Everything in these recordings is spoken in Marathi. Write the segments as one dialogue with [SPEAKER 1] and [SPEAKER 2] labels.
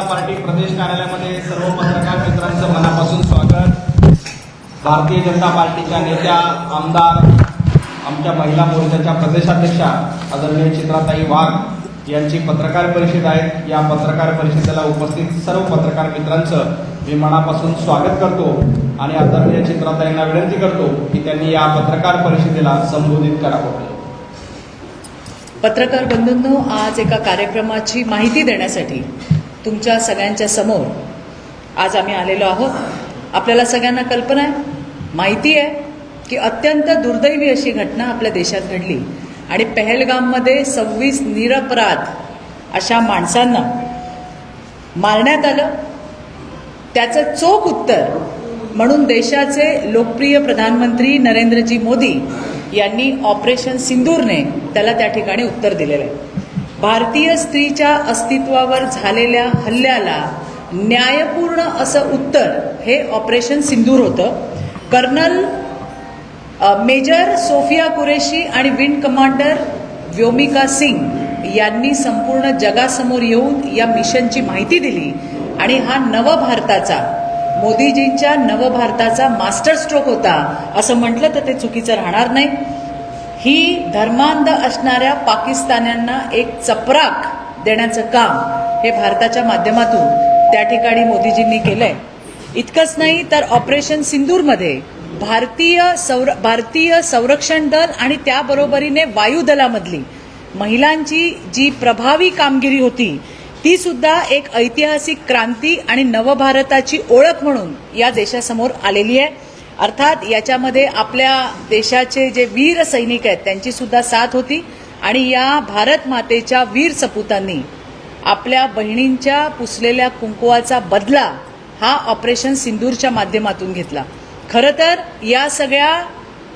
[SPEAKER 1] जनता पार्टी प्रदेश कार्यालयामध्ये सर्व पत्रकार मित्रांचं मनापासून स्वागत. भारतीय जनता पार्टीच्या नेत्या आमदार आमच्या महिला मोर्चाच्या प्रदेशाध्यक्षा आदरणीय चित्राताई वाघ यांची पत्रकार परिषद आहे. या पत्रकार परिषदेला उपस्थित सर्व पत्रकार मित्रांचं मी मनापासून स्वागत करतो आणि आदरणीय चित्राताईंना विनंती करतो की त्यांनी या पत्रकार परिषदेला संबोधित करावं.
[SPEAKER 2] पत्रकार बंधूंनो आज एका कार्यक्रमाची माहिती देण्यासाठी तुमच्या सगळ्यांच्या समोर आज आम्ही आलेलो आहोत. आपल्याला सगळ्यांना कल्पना आहे माहिती आहे की अत्यंत दुर्दैवी अशी घटना आपल्या देशात घडली. आणि पहलगाममध्ये सव्वीस निरपराध अशा माणसांना मारण्यात आलं. त्याचं चोख उत्तर म्हणून देशाचे लोकप्रिय प्रधानमंत्री नरेंद्रजी मोदी यांनी ऑपरेशन सिंदूरने त्याला त्या ठिकाणी उत्तर दिलेलं आहे. भारतीय स्त्रीच्या अस्तित्वावर झालेल्या हल्ल्याला न्यायपूर्ण असं उत्तर हे ऑपरेशन सिंदूर होतं. कर्नल मेजर सोफिया कुरेशी आणि विंग कमांडर व्योमिका सिंग यांनी संपूर्ण जगासमोर येऊन या मिशनची माहिती दिली आणि हा नवभारताचा मोदीजींच्या नवभारताचा मास्टर स्ट्रोक होता असं म्हटलं तर ते चुकीचं राहणार नाही. ही धर्मांध असणाऱ्या पाकिस्तान्यांना एक चपराक देण्याचं काम हे भारताच्या माध्यमातून त्या ठिकाणी मोदीजींनी केलंय. इतकंच नाही तर ऑपरेशन सिंदूरमध्ये भारतीय सौर भारतीय संरक्षण दल आणि त्याबरोबरीने वायुदलामधली महिलांची जी प्रभावी कामगिरी होती ती सुद्धा एक ऐतिहासिक क्रांती आणि नवभारताची ओळख म्हणून या देशासमोर आलेली आहे. अर्थात याच्यामध्ये आपल्या देशाचे जे वीर सैनिक आहेत त्यांची सुद्धा साथ होती. आणि या भारत मातेच्या वीर सपूतांनी आपल्या बहिणींच्या पुसलेल्या कुंकुवाचा बदला हा ऑपरेशन सिंदूरच्या माध्यमातून घेतला. खरं तर या सगळ्या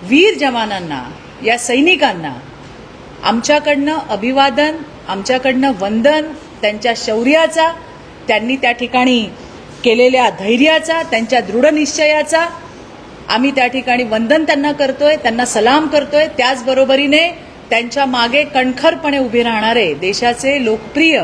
[SPEAKER 2] वीर जवानांना या सैनिकांना आमच्याकडनं अभिवादन आमच्याकडनं वंदन त्यांच्या शौर्याचा त्यांनी त्या ठिकाणी केलेल्या धैर्याचा त्यांच्या दृढनिश्चयाचा आम्ही त्या ठिकाणी वंदन त्यांना करतोय त्यांना सलाम करतोय. त्याचबरोबरीने त्यांच्या मागे कणखरपणे उभे राहणारे देशाचे लोकप्रिय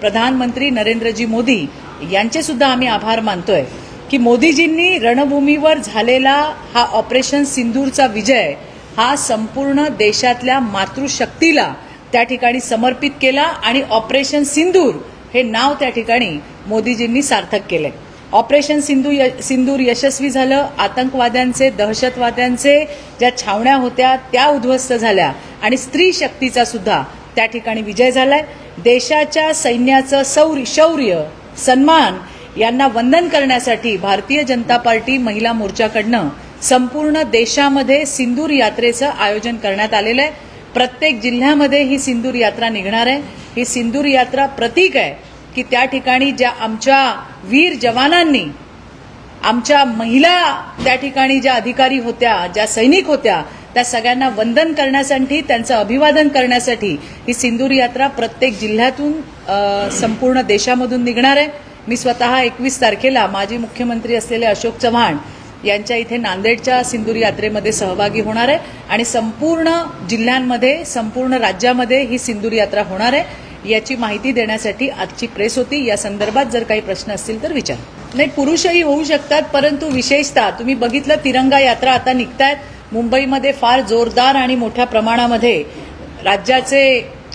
[SPEAKER 2] प्रधानमंत्री नरेंद्रजी मोदी यांचे सुद्धा आम्ही आभार मानतोय की मोदीजींनी रणभूमीवर झालेला हा ऑपरेशन सिंदूरचा विजय हा संपूर्ण देशातल्या मातृशक्तीला त्या ठिकाणी समर्पित केला आणि ऑपरेशन सिंदूर हे नाव त्या ठिकाणी मोदीजींनी सार्थक केलंय. ऑपरेशन सिंधू सिंदूर यशस्वी झालं आतंकवाद्यांचे दहशतवाद्यांचे ज्या छावण्या होत्या त्या उद्ध्वस्त झाल्या. आणि स्त्री शक्तीचा सुद्धा त्या ठिकाणी विजय झालाय. देशाच्या सैन्याचं सौर शौर्य सन्मान यांना वंदन करण्यासाठी भारतीय जनता पार्टी महिला मोर्चाकडनं संपूर्ण देशामध्ये सिंदूर यात्रेचं आयोजन करण्यात आलेलं आहे. प्रत्येक जिल्ह्यामध्ये ही सिंदूर यात्रा निघणार आहे. ही सिंदूर यात्रा प्रतीक आहे. की त्या ठिकाणी ज्या आमच्या वीर जवानांनी आमच्या महिला त्या ठिकाणी ज्या अधिकारी होत्या ज्या सैनिक होत्या त्या सगळ्यांना वंदन करण्यासाठी त्यांचं अभिवादन करण्यासाठी ही सिंदूर यात्रा प्रत्येक जिल्ह्यातून संपूर्ण देशामधून निघणार आहे. मी स्वतः एकवीस तारखेला माजी मुख्यमंत्री असलेले अशोक चव्हाण यांच्या इथे नांदेडच्या सिंदूर यात्रेमध्ये सहभागी होणार आहे आणि संपूर्ण जिल्ह्यांमध्ये संपूर्ण राज्यामध्ये ही सिंदूर यात्रा होणार आहे. याची माहिती देण्यासाठी आजची प्रेस होती. या संदर्भात जर काही प्रश्न असतील तर विचार. नाही पुरुषही होऊ शकतात परंतु विशेषतः तुम्ही बघितलं तिरंगा यात्रा आता निघतायत. मुंबईमध्ये फार जोरदार आणि मोठ्या प्रमाणामध्ये राज्याचे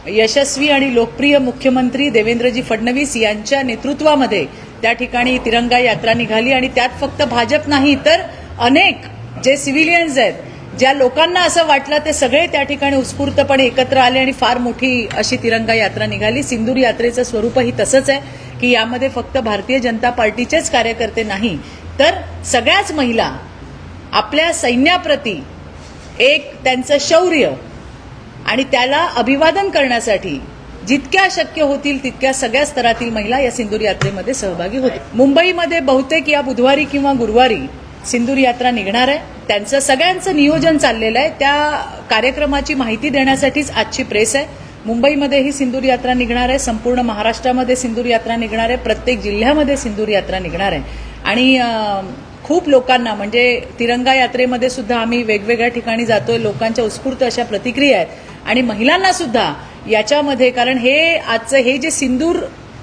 [SPEAKER 2] यशस्वी आणि लोकप्रिय मुख्यमंत्री देवेंद्रजी फडणवीस यांच्या नेतृत्वामध्ये त्या ठिकाणी तिरंगा यात्रा निघाली. आणि त्यात फक्त भाजप नाही तर अनेक जे सिव्हिलियन्स आहेत ज्या लोकांना असं वाटलं ते सगळे त्या ठिकाणी उत्स्फूर्तपणे एकत्र आले आणि फार मोठी अशी तिरंगा यात्रा निघाली. सिंदूर यात्रेचं स्वरूपही तसंच आहे की यामध्ये फक्त भारतीय जनता पार्टीचेच कार्यकर्ते नाही तर सगळ्याच महिला आपल्या सैन्याप्रती एक त्यांचं शौर्य आणि त्याला अभिवादन करण्यासाठी जितक्या शक्य होतील तितक्या सगळ्या स्तरातील महिला या सिंदूर यात्रेमध्ये सहभागी होतील. मुंबईमध्ये बहुतेक या बुधवारी किंवा गुरुवारी सिंदूर यात्रा निघणार आहे. त्यांचं सगळ्यांचं नियोजन चाललेलं आहे. त्या कार्यक्रमाची माहिती देण्यासाठीच आजची प्रेस आहे. मुंबईमध्ये ही सिंदूर यात्रा निघणार आहे. संपूर्ण महाराष्ट्रामध्ये सिंदूर यात्रा निघणार आहे. प्रत्येक जिल्ह्यामध्ये सिंदूर यात्रा निघणार आहे. आणि खूप लोकांना म्हणजे तिरंगा यात्रेमध्ये सुद्धा आम्ही वेगवेगळ्या ठिकाणी जातोय. लोकांच्या उत्स्फूर्त अशा प्रतिक्रिया आहेत. आणि महिलांना सुद्धा याच्यामध्ये कारण हे आजचं हे जे सिंदूर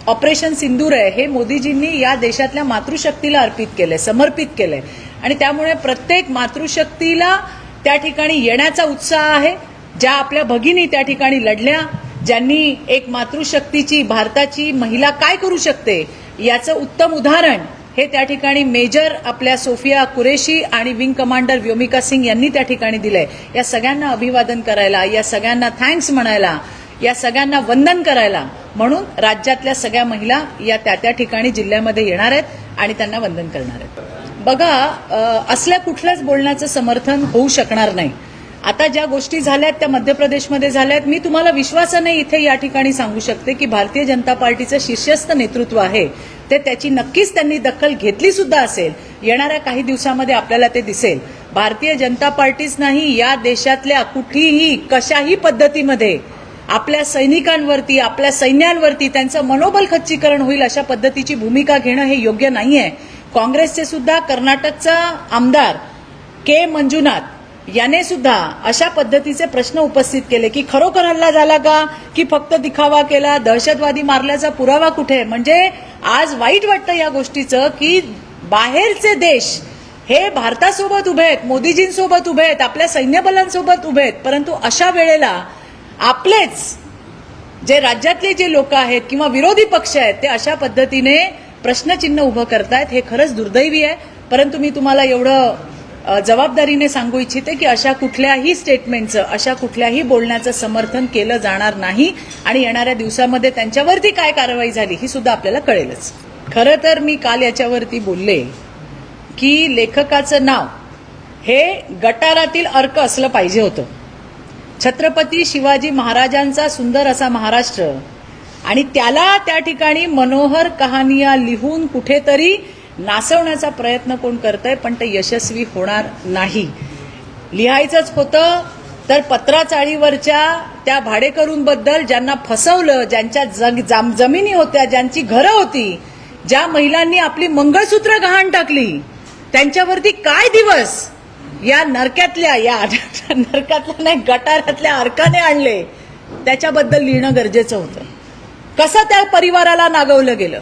[SPEAKER 2] ऑपरेशन सिंदूर आहे हे मोदीजींनी या देशातल्या मातृशक्तीला अर्पित केलंय समर्पित केलंय. आणि त्यामुळे प्रत्येक मातृशक्तीला त्या ठिकाणी येण्याचा उत्साह आहे. ज्या आपल्या भगिनी त्या ठिकाणी लढल्या ज्यांनी एक मातृशक्तीची भारताची महिला काय करू शकते याचं उत्तम उदाहरण हे त्या ठिकाणी मेजर आपल्या सोफिया कुरेशी आणि विंग कमांडर व्योमिका सिंग यांनी त्या ठिकाणी दिलंय. या सगळ्यांना अभिवादन करायला या सगळ्यांना थँक्स म्हणायला या सगळ्यांना वंदन करायला म्हणून राज्यातल्या सगळ्या महिला या त्या त्या ठिकाणी जिल्ह्यामध्ये येणार आहेत आणि त्यांना वंदन करणार आहेत. बघा असल्या कुठल्याच बोलण्याचं समर्थन होऊ शकणार नाही. आता ज्या गोष्टी झाल्यात त्या मध्य प्रदेशमध्ये झाल्यात मी तुम्हाला विश्वासाने इथे या ठिकाणी सांगू शकते की भारतीय जनता पार्टीचं शीर्षस्थ नेतृत्व आहे. ते त्याची नक्कीच त्यांनी दखल घेतली सुद्धा असेल. येणाऱ्या काही दिवसामध्ये आपल्याला ते दिसेल. भारतीय जनता पार्टीच नाही या देशातल्या कुठलीही कशाही पद्धतीमध्ये आपल्या सैनिकांवरती आपल्या सैन्यांवरती त्यांचं मनोबल खच्चीकरण होईल अशा पद्धतीची भूमिका घेणं हे योग्य नाही आहे काँग्रेसचे सुद्धा कर्नाटकचा आमदार के मंजुनाथ याने सुद्धा अशा पद्धतीचे प्रश्न उपस्थित केले की खरोखर हल्ला झाला का? की फक्त दिखावा केला? दहशतवादी मारल्याचा पुरावा कुठे? म्हणजे आज वाईट वाटतं या गोष्टीचं की बाहेरचे देश हे भारतासोबत उभे आहेत मोदीजींसोबत उभे आहेत आपल्या सैन्यबलांसोबत उभे आहेत परंतु अशा वेळेला आपलेच जे राज्यातले जे लोक आहेत किंवा विरोधी पक्ष आहेत ते अशा पद्धतीने प्रश्नचिन्ह उभं करतायत हे खरंच दुर्दैवी आहे. परंतु मी तुम्हाला एवढं जबाबदारीने सांगू इच्छिते की अशा कुठल्याही स्टेटमेंटचं अशा कुठल्याही बोलण्याचं समर्थन केलं जाणार नाही आणि येणाऱ्या दिवसामध्ये त्यांच्यावरती काय कारवाई झाली ही सुद्धा आपल्याला कळेलच. खरं तर मी काल याच्यावरती बोलले की लेखकाचं नाव हे गटारातील अर्क असलं पाहिजे होतं. छत्रपती शिवाजी महाराजांचा सुंदर असा महाराष्ट्र आणि त्याला त्या ठिकाणी मनोहर कहाणिया लिहून कुठेतरी नासवण्याचा प्रयत्न कोण करतंय पण ते यशस्वी होणार नाही. लिहायचंच होतं तर पत्राचाळीवरच्या त्या भाडेकरूंबद्दल ज्यांना फसवलं ज्यांच्या जग जाम- जमिनी होत्या ज्यांची घरं होती ज्या महिलांनी आपली मंगळसूत्र गहाण टाकली त्यांच्यावरती काय दिवस या नरक्यातल्या या नरकातल्या नाही गटारातल्या अर्काने आणले त्याच्याबद्दल लिहिणं गरजेचं होतं. कसं त्या परिवाराला नागवलं गेलं?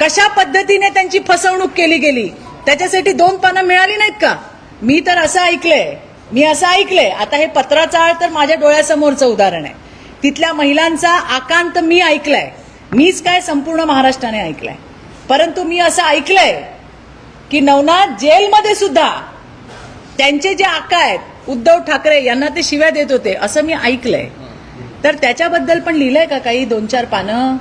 [SPEAKER 2] कशा पद्धतीने त्यांची फसवणूक केली गेली? त्याच्यासाठी दोन पानं मिळाली नाहीत का? मी तर असं ऐकलंय. मी असं ऐकलंय. आता हे पत्राचाळ तर माझ्या डोळ्यासमोरचं उदाहरण आहे. तिथल्या महिलांचा आकांत मी ऐकलाय. मीच काय संपूर्ण महाराष्ट्राने ऐकलाय. परंतु मी असं ऐकलंय की नवनाथ जेलमध्ये सुद्धा त्यांचे जे आका आहेत उद्धव ठाकरे यांना ते शिव्या देत होते असं मी ऐकलंय. तर त्याच्याबद्दल पण लिहिलंय का काही दोन चार पानं?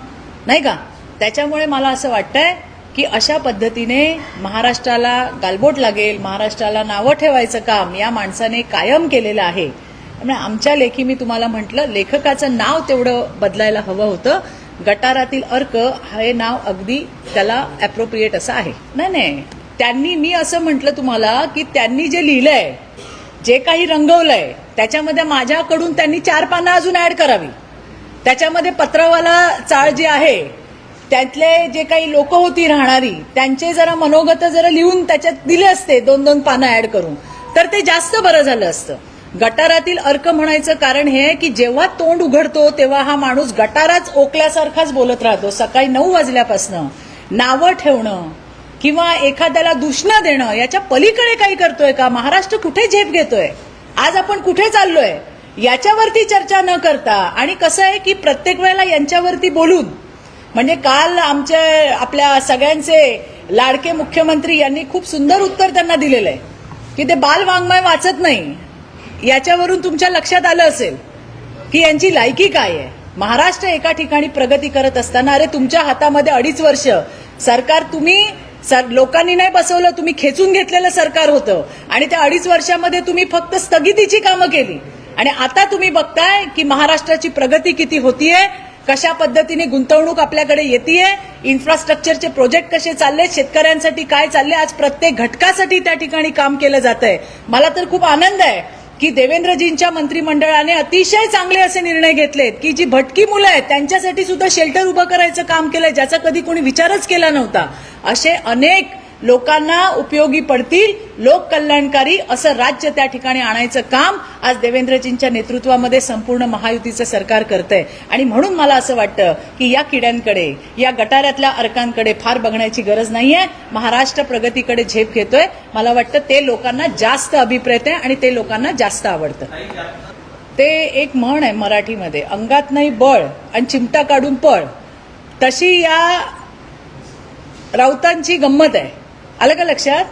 [SPEAKER 2] नाही का? त्याच्यामुळे मला असं वाटतंय की अशा पद्धतीने महाराष्ट्राला गालबोट लागेल महाराष्ट्राला नावं ठेवायचं काम या माणसाने कायम केलेलं आहे. त्यामुळे आमच्या लेखी मी तुम्हाला म्हटलं लेखकाचं नाव तेवढं बदलायला हवं होतं. गटारातील अर्क हे नाव अगदी त्याला अप्रोप्रिएट असं आहे. नाही नाही. त्यांनी मी असं म्हटलं तुम्हाला की त्यांनी जे लिहिलंय जे काही रंगवलंय त्याच्यामध्ये माझ्याकडून त्यांनी चार पानं अजून ऍड करावी. त्याच्यामध्ये पत्रवाला चाळ जी आहे त्यातले जे काही लोक होती राहणारी त्यांचे जरा मनोगत जरा लिहून त्याच्यात दिले असते दोन दोन पानं ऍड करून. तर ते जास्त बरं झालं असतं. गटारातील अर्क म्हणायचं कारण हे आहे की जेव्हा तोंड उघडतो तेव्हा हा माणूस गटाराच ओकल्यासारखाच बोलत राहतो. सकाळी नऊ वाजल्यापासनं नावं ठेवणं किंवा एखाद्याला दूषणं देणं याच्या पलीकडे काही करतोय का? महाराष्ट्र कुठे झेप घेतोय? आज आपण कुठे चाललोय? याच्यावरती चर्चा न करता आणि कसं आहे की प्रत्येक वेळेला यांच्यावरती बोलून म्हणजे काल आमच्या आपल्या सगळ्यांचे लाडके मुख्यमंत्री यांनी खूप सुंदर उत्तर त्यांना दिलेलं आहे की ते बाल वाङ्मय वाचत नाही. याच्यावरून तुमच्या लक्षात आलं असेल की यांची लायकी काय आहे? महाराष्ट्र एका ठिकाणी प्रगती करत असताना अरे तुमच्या हातामध्ये अडीच वर्ष सरकार तुम्ही सर लोकांनी नाही बसवलं तुम्ही खेचून घेतलेलं सरकार होतं. आणि त्या अडीच वर्षामध्ये तुम्ही फक्त स्थगितीची कामं केली. आणि आता तुम्ही बघताय की महाराष्ट्राची प्रगती किती होतीये कशा पद्धतीने गुंतवणूक आपल्याकडे येते इन्फ्रास्ट्रक्चरचे प्रोजेक्ट कसे चालले शेतकऱ्यांसाठी काय चालले आज प्रत्येक घटकासाठी त्या ठिकाणी काम केलं जात आहे मला तर खूप आनंद आहे. की देवेंद्रजींच्या मंत्रिमंडळाने अतिशय चांगले असे निर्णय घेतलेत की जी भटकी मुलं आहेत त्यांच्यासाठी सुद्धा शेल्टर उभं करायचं काम केलंय ज्याचा कधी कोणी विचारच केला नव्हता. असे अनेक लोकांना उपयोगी पडतील लोक कल्याणकारी असं राज्य त्या ठिकाणी आणायचं काम आज देवेंद्रजींच्या नेतृत्वामध्ये संपूर्ण महायुतीचं सरकार करतंय. आणि म्हणून मला असं वाटतं की या किड्यांकडे या गटाऱ्यातल्या अर्कांकडे फार बघण्याची गरज नाहीये. महाराष्ट्र प्रगतीकडे झेप घेतोय. मला वाटतं ते लोकांना जास्त अभिप्रेत आहे आणि ते लोकांना जास्त आवडतं. ते एक म्हण आहे मराठीमध्ये अंगात नाही बळ आणि चिमटा काढून पळ. तशी या राऊतांची गंमत आहे. आलं का लक्षात?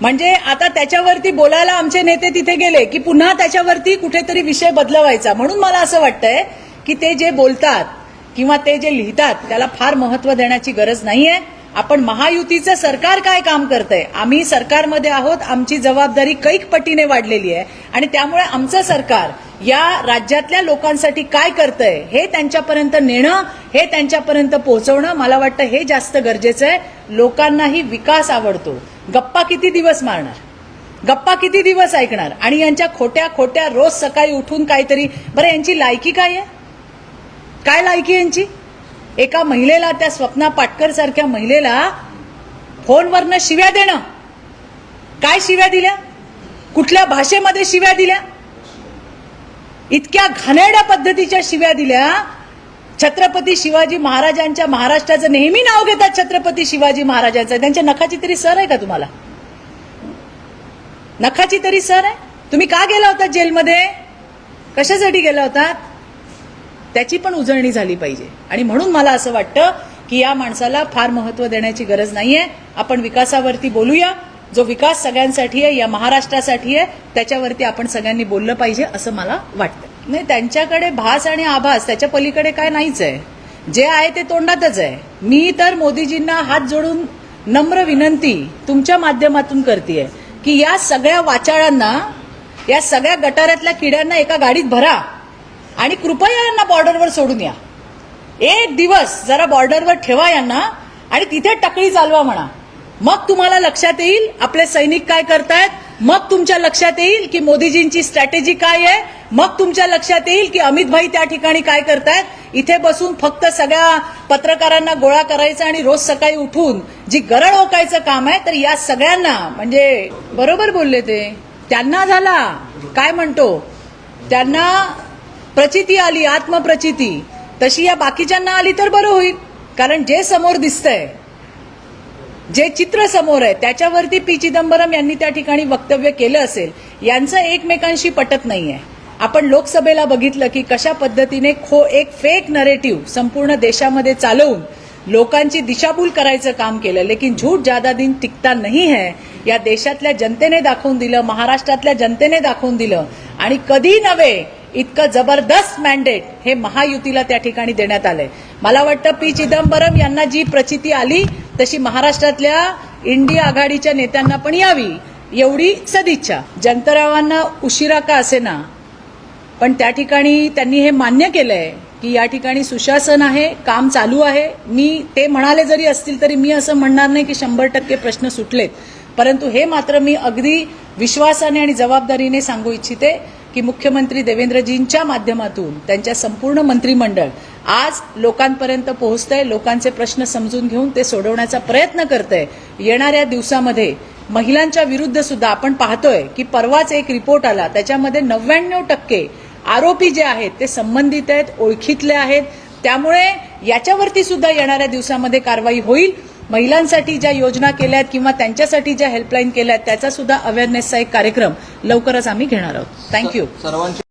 [SPEAKER 2] म्हणजे आता त्याच्यावरती बोलायला आमचे नेते तिथे गेले की पुन्हा त्याच्यावरती कुठेतरी विषय बदलवायचा. म्हणून मला असं वाटतंय की ते जे बोलतात किंवा ते जे लिहितात त्याला फार महत्त्व देण्याची गरज नाहीये. आपण महायुतीचं सरकार काय काम करतंय? आम्ही सरकारमध्ये आहोत आमची जबाबदारी कैक पटीने वाढलेली आहे. आणि त्यामुळे आमचं सरकार या राज्यातल्या लोकांसाठी काय करतंय हे त्यांच्यापर्यंत नेणं हे त्यांच्यापर्यंत पोहोचवणं मला वाटतं हे जास्त गरजेचं आहे. लोकांनाही विकास आवडतो. गप्पा किती दिवस मारणार? गप्पा किती दिवस ऐकणार? आणि यांच्या खोट्या खोट्या रोज सकाळी उठून काहीतरी बरं यांची लायकी काय आहे? काय लायकी यांची? एका महिलेला त्या स्वप्ना पाटकर सारख्या महिलेला फोनवरनं शिव्या देणं. काय शिव्या दिल्या? कुठल्या भाषेमध्ये शिव्या दिल्या? इतक्या घाणेरड्या पद्धतीच्या शिव्या दिल्या. छत्रपती शिवाजी महाराजांच्या महाराष्ट्राचं नेहमी नाव घेतात छत्रपती शिवाजी महाराजांचं. त्यांच्या नखाची तरी सर आहे का तुम्हाला? नखाची तरी सर आहे? तुम्ही का गेला होता जेलमध्ये? कशासाठी गेला होता? त्याची पण उजळणी झाली पाहिजे. आणि म्हणून मला असं वाटतं की या माणसाला फार महत्त्व देण्याची गरज नाहीये. आपण विकासावरती बोलूया. जो विकास सगळ्यांसाठी आहे या महाराष्ट्रासाठी आहे त्याच्यावरती आपण सगळ्यांनी बोललं पाहिजे असं मला वाटतं. नाही त्यांच्याकडे भास आणि आभास त्याच्या पलीकडे काय नाहीच आहे. जे आहे ते तोंडातच आहे. मी तर मोदीजींना हात जोडून नम्र विनंती तुमच्या माध्यमातून करते की या सगळ्या वाचाळांना या सगळ्या गटारातल्या किड्यांना एका गाडीत भरा आणि कृपया यांना बॉर्डरवर सोडून या. एक दिवस जरा बॉर्डरवर ठेवा यांना आणि तिथे टकळी चालवा म्हणा. मग तुम्हाला लक्षात येईल आपले सैनिक काय करतायत? मग तुमच्या लक्षात येईल की मोदीजींची स्ट्रॅटेजी काय आहे? मग तुमच्या लक्षात येईल की अमित भाई त्या ठिकाणी काय करतायत? इथे बसून फक्त सगळ्या पत्रकारांना गोळा करायचं आणि रोज सकाळी उठून जी गरळ ओकायचं काम आहे तर या सगळ्यांना म्हणजे बरोबर बोलले ते. त्यांना झाला. काय म्हणतो? त्यांना प्रचिती आली आत्मप्रचिती. तशी या बाकीच्यांना आली तर बरं होईल. कारण जे समोर दिसतंय जे चित्र समोर आहे त्याच्यावरती पी चिदंबरम यांनी त्या ठिकाणी वक्तव्य केलं असेल यांचं एकमेकांशी पटत नाहीये. आपण लोकसभेला बघितलं की कशा पद्धतीने खो एक फेक नरेटिव्ह संपूर्ण देशामध्ये चालवून लोकांची दिशाभूल करायचं काम केलं लेकिन झूठ ज्यादा दिन टिकता नाही है या देशातल्या जनतेने दाखवून दिलं महाराष्ट्रातल्या जनतेने दाखवून दिलं आणि कधी नव्हे इतकं जबरदस्त मॅन्डेट हे महायुतीला त्या ठिकाणी देण्यात आलंय. मला वाटतं पी चिदंबरम यांना जी प्रचिती आली तशी महाराष्ट्रातल्या इंडिया आघाडीच्या नेत्यांना पण यावी एवढी सदिच्छा. जंतरावांना उशिरा का असेना? पण त्या ठिकाणी त्यांनी हे मान्य केलंय की या ठिकाणी सुशासन आहे काम चालू आहे. मी ते म्हणाले जरी असतील तरी मी असं म्हणणार नाही की शंभर टक्के प्रश्न सुटलेत. परंतु हे मात्र मी अगदी विश्वासाने आणि जबाबदारीने सांगू इच्छिते. की मुख्यमंत्री देवेंद्रजींच्या माध्यमातून त्यांच्या संपूर्ण मंत्रिमंडळ आज लोकांपर्यंत पोहोचतंय लोकांचे प्रश्न समजून घेऊन ते सोडवण्याचा प्रयत्न करतंय. येणाऱ्या दिवसामध्ये महिलांच्या विरुद्ध सुद्धा आपण पाहतोय की परवाच एक रिपोर्ट आला त्याच्यामध्ये नव्याण्णव टक्के आरोपी जे आहेत ते संबंधित आहेत ओळखीतले आहेत. त्यामुळे याच्यावरती सुद्धा येणाऱ्या दिवसामध्ये कारवाई होईल. महिलांसाठी ज्या योजना केल्या आहेत किंवा त्यांच्यासाठी ज्या हेल्पलाईन केल्या आहेत त्याचा सुद्धा अवेअरनेसचा एक कार्यक्रम लवकरच आम्ही घेणार आहोत. थँक्यू
[SPEAKER 1] सर्वांची